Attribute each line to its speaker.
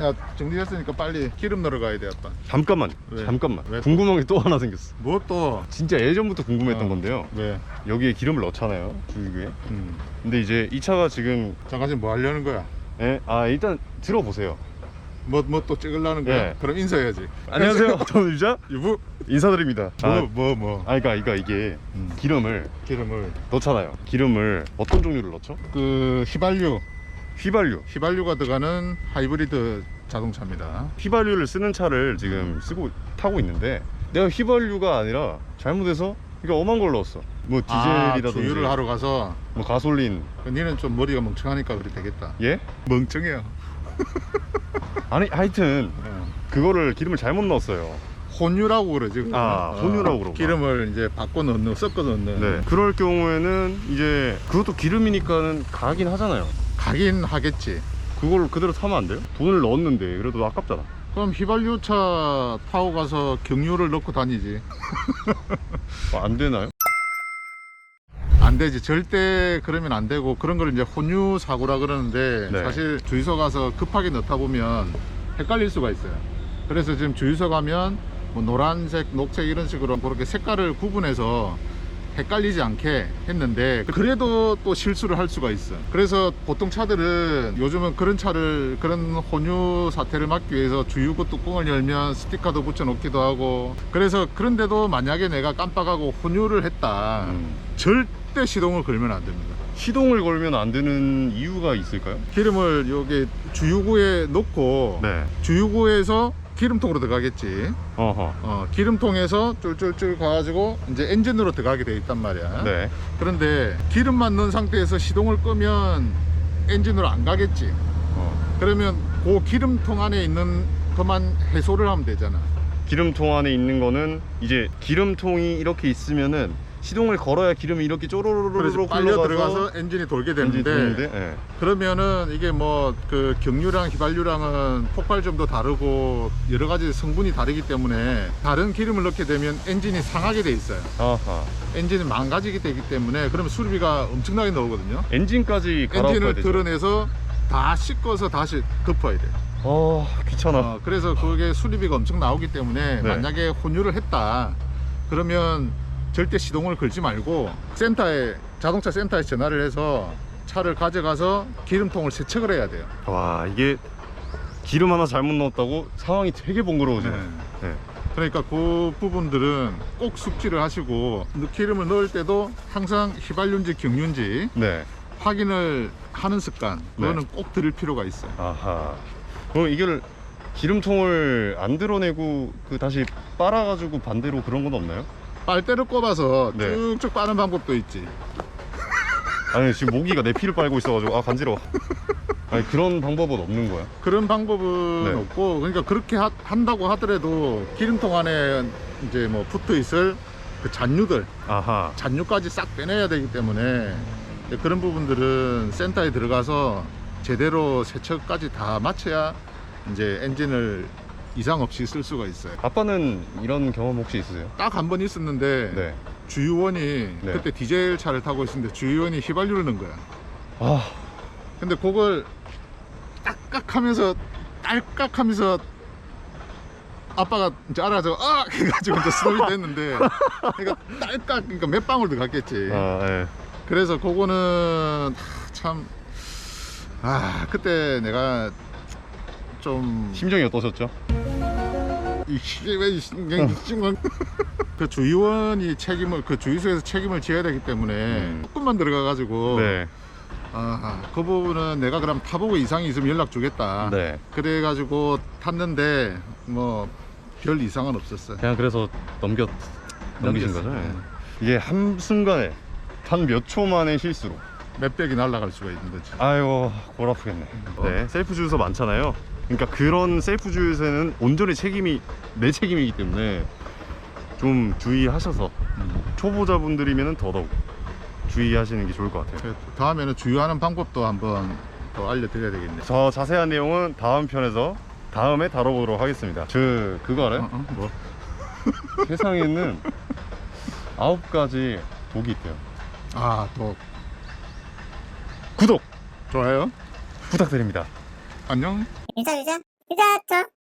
Speaker 1: 야 정리했으니까 빨리 기름 넣으러 가야 돼 아빠
Speaker 2: 잠깐만
Speaker 1: 왜?
Speaker 2: 잠깐만
Speaker 1: 왜?
Speaker 2: 궁금한 게 또 하나 생겼어
Speaker 1: 뭐 또?
Speaker 2: 진짜 예전부터 궁금했던
Speaker 1: 어.
Speaker 2: 건데요
Speaker 1: 왜?
Speaker 2: 여기에 기름을 넣잖아요 주유구에
Speaker 1: 음.
Speaker 2: 근데 이제 이 차가 지금
Speaker 1: 잠깐 지금 뭐 하려는 거야?
Speaker 2: 예? 아 일단 들어보세요
Speaker 1: 뭐 뭐 또 찍으려는 거야?
Speaker 2: 예.
Speaker 1: 그럼 인사해야지
Speaker 2: 안녕하세요 저는 유자
Speaker 1: 유부
Speaker 2: 인사드립니다
Speaker 1: 뭐
Speaker 2: 아,
Speaker 1: 뭐뭐
Speaker 2: 아 그러니까 이거 이게
Speaker 1: 음.
Speaker 2: 기름을
Speaker 1: 기름을
Speaker 2: 넣잖아요 기름을 어떤 종류를 넣죠?
Speaker 1: 그 휘발유
Speaker 2: 휘발유.
Speaker 1: 휘발유가 들어가는 하이브리드 자동차입니다.
Speaker 2: 휘발유를 쓰는 차를 지금 쓰고 타고 있는데 내가 휘발유가 아니라 잘못해서 이게 엄한 걸 넣었어. 뭐
Speaker 1: 아,
Speaker 2: 디젤이라든지
Speaker 1: 주유를 하러 가서?
Speaker 2: 뭐 가솔린.
Speaker 1: 니는 좀 머리가 멍청하니까 그래 되겠다.
Speaker 2: 예?
Speaker 1: 멍청해요.
Speaker 2: 아니 하여튼
Speaker 1: 어.
Speaker 2: 그거를 기름을 잘못 넣었어요.
Speaker 1: 혼유라고 그러지.
Speaker 2: 아, 혼유라고 그러구나.
Speaker 1: 기름을 이제 바꿔 넣는 섞어 넣는.
Speaker 2: 네. 그럴 경우에는 이제 그것도 기름이니까는 가긴 하잖아요
Speaker 1: 가긴 하겠지
Speaker 2: 그걸 그대로 타면 안 돼요? 돈을 넣었는데 그래도 아깝잖아
Speaker 1: 그럼 휘발유차 타고 가서 경유를 넣고 다니지
Speaker 2: 어, 안 되나요?
Speaker 1: 안 되지 절대 그러면 안 되고 그런 걸 이제 혼유 사고라 그러는데
Speaker 2: 네.
Speaker 1: 사실 주유소 가서 급하게 넣다 보면 헷갈릴 수가 있어요 그래서 지금 주유소 가면 뭐 노란색 녹색 이런 식으로 그렇게 색깔을 구분해서 헷갈리지 않게 했는데 그래도 또 실수를 할 수가 있어 그래서 보통 차들은 요즘은 그런 차를 그런 혼유 사태를 막기 위해서 주유구 뚜껑을 열면 스티커도 붙여 놓기도 하고 그래서 그런데도 만약에 내가 깜빡하고 혼유를 했다
Speaker 2: 음.
Speaker 1: 절대 시동을 걸면 안 됩니다
Speaker 2: 시동을 걸면 안 되는 이유가 있을까요?
Speaker 1: 기름을 여기 주유구에 넣고
Speaker 2: 네
Speaker 1: 주유구에서 기름통으로 들어가겠지.
Speaker 2: 어허.
Speaker 1: 어, 기름통에서 쫄쫄쫄 가가지고 이제 엔진으로 들어가게 돼 있단 말이야.
Speaker 2: 네.
Speaker 1: 그런데 기름만 넣은 상태에서 시동을 끄면 엔진으로 안 가겠지.
Speaker 2: 어.
Speaker 1: 그러면 그 기름통 안에 있는 그만 해소를 하면 되잖아.
Speaker 2: 기름통 안에 있는 거는 이제 기름통이 이렇게 있으면은 시동을 걸어야 기름이 이렇게 쪼로로로
Speaker 1: 빨려 들어가서 엔진이 돌게 되는데
Speaker 2: 도는데 예.
Speaker 1: 그러면은 이게 뭐 그 경유랑 휘발유랑은 폭발점도 다르고 여러 가지 성분이 다르기 때문에 다른 기름을 넣게 되면 엔진이 상하게 돼 있어요.
Speaker 2: 아하
Speaker 1: 엔진이 망가지게 되기 때문에 그러면 수리비가 엄청나게 나오거든요.
Speaker 2: 엔진까지
Speaker 1: 엔진을 드러내서 다 씻어서 다시 덮어야 돼.
Speaker 2: 어 귀찮아
Speaker 1: 어, 그래서 그게 수리비가 엄청 나오기 때문에
Speaker 2: 네.
Speaker 1: 만약에 혼유를 했다 그러면 절대 시동을 걸지 말고 센터에 자동차 센터에 전화를 해서 차를 가져가서 기름통을 세척을 해야 돼요.
Speaker 2: 와 이게 기름 하나 잘못 넣었다고 상황이 되게 번거로워지네 네.
Speaker 1: 그러니까 그 부분들은 꼭 숙지를 하시고 기름을 넣을 때도 항상 휘발유인지 경유인지
Speaker 2: 네.
Speaker 1: 확인을 하는 습관
Speaker 2: 네.
Speaker 1: 그거는 꼭 들일 필요가 있어요.
Speaker 2: 아하 그럼 이걸 기름통을 안 드러내고 그 다시 빨아가지고 반대로 그런 건 없나요?
Speaker 1: 빨대를 꼽아서
Speaker 2: 네.
Speaker 1: 쭉쭉 빠는 방법도 있지.
Speaker 2: 아니 지금 모기가 내 피를 빨고 있어가지고 아 간지러워 아니 그런 방법은 없는 거야?
Speaker 1: 그런 방법은
Speaker 2: 네.
Speaker 1: 없고 그러니까 그렇게 하- 한다고 하더라도 기름통 안에 이제 뭐 붙어 있을 그 잔유들
Speaker 2: 아하
Speaker 1: 잔유까지 싹 빼내야 되기 때문에 그런 부분들은 센터에 들어가서 제대로 세척까지 다 마쳐야 이제 엔진을 이상 없이 쓸 수가 있어요.
Speaker 2: 아빠는 이런 경험 혹시 있으세요?
Speaker 1: 딱 한 번 있었는데
Speaker 2: 네.
Speaker 1: 주유원이
Speaker 2: 네.
Speaker 1: 그때 디젤 차를 타고 있었는데 주유원이 휘발유를 넣은 거야.
Speaker 2: 아
Speaker 1: 근데 그걸 딱깍하면서 딸깍하면서 아빠가 이제 알아서 아 해가지고 이제 스톱이 됐는데 그러니까 딸깍 그러니까 몇 방울 들어갔겠지.
Speaker 2: 아, 예.
Speaker 1: 그래서 그거는 참 아 그때 내가 좀
Speaker 2: 심정이 어떠셨죠?
Speaker 1: 이게 왜 신경이 찡한 그 주유원이 책임을 그 주유소에서 책임을 져야 되기 때문에
Speaker 2: 음.
Speaker 1: 조금만 들어가 가지고
Speaker 2: 네.
Speaker 1: 아, 그 부분은 내가 그럼 타보고 이상이 있으면 연락 주겠다.
Speaker 2: 네.
Speaker 1: 그래가지고 탔는데 뭐 별 이상은 없었어요.
Speaker 2: 그냥 그래서 넘겼 넘기신
Speaker 1: 넘겼어요.
Speaker 2: 거죠? 예.
Speaker 1: 네.
Speaker 2: 이게 한 순간에 단 몇 초 만의 실수로
Speaker 1: 몇백이 날아갈 수가 있는 거지.
Speaker 2: 아이고 골 아프겠네
Speaker 1: 어.
Speaker 2: 네 셀프 주유소 많잖아요 그러니까 그런 셀프 주유소에는 온전히 책임이 내 책임이기 때문에 좀 주의하셔서
Speaker 1: 음.
Speaker 2: 초보자분들이면 더더욱 주의하시는 게 좋을 것 같아요
Speaker 1: 그래, 다음에는 주유하는 방법도 한번 더 알려드려야 되겠네.
Speaker 2: 저 자세한 내용은 다음 편에서 다음에 다뤄보도록 하겠습니다 저 그거 알아요?
Speaker 1: 어, 어, 뭐?
Speaker 2: 세상에는 아홉 가지 독이 있대요
Speaker 1: 아, 또
Speaker 2: 구독
Speaker 1: 좋아요.
Speaker 2: 부탁드립니다
Speaker 1: 안녕.
Speaker 3: 유자 유자 늦었죠?